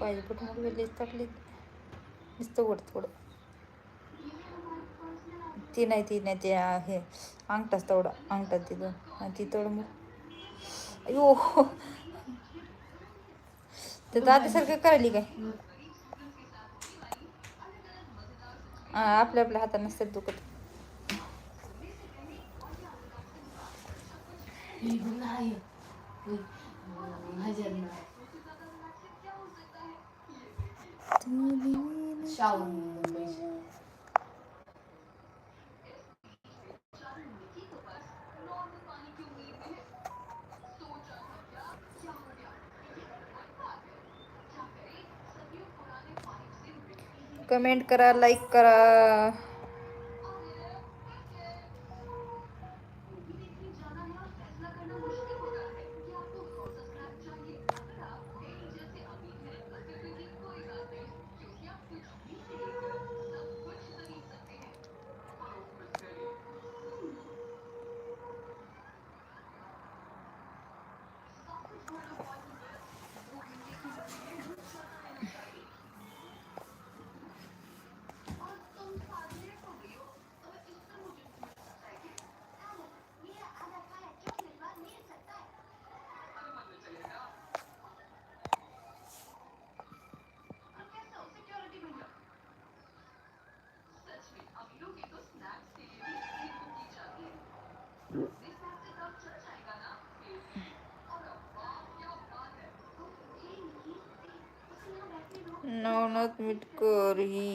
पाहिजे पण मग लगेच टाकली नुसतं उघड थोडं ती नाही ती नाही ते हे अंगठाच तेवढा अंगठा ती दोन आणि ती तेवढं मग. अयो तर दादासारखं करायली काय? आपल्या आपल्या हाताने नसतात दुखत. हे बघ ना, कमेंट करा लाईक करा. नवनाथ मिटकर ही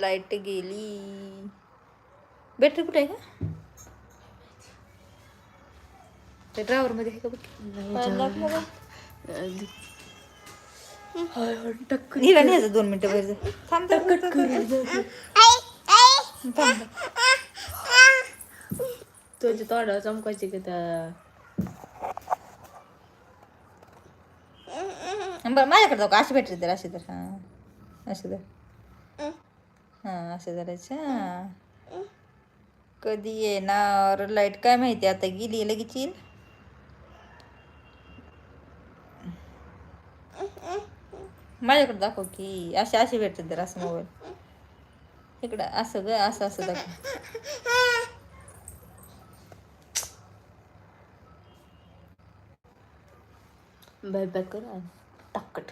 लाईट गेली बॅटरी कुठे आहे का? ते ड्रायव्हर मध्ये आहे का बघ? पायाला लागलं का? हिला न्यायचं दोन मिनिटं बाहेर जा. थांब थांब, थांब, थांब, थांब. तुझ्या तोंडावर चमकायचे का त्या? बरं माझ्याकडे जाऊ का? अशी बॅटरी तर अशी तर हां अशी तर हां असं करायचं हां. कधी येणार? लाइट काय माहिती? आता गेली लगेच येईल. माझ्याकडे दाखव की अशी अशी भेटतात जर असं मोबाईल. इकडं असं ग असं असं दाखव. बाय बाय कर टाकट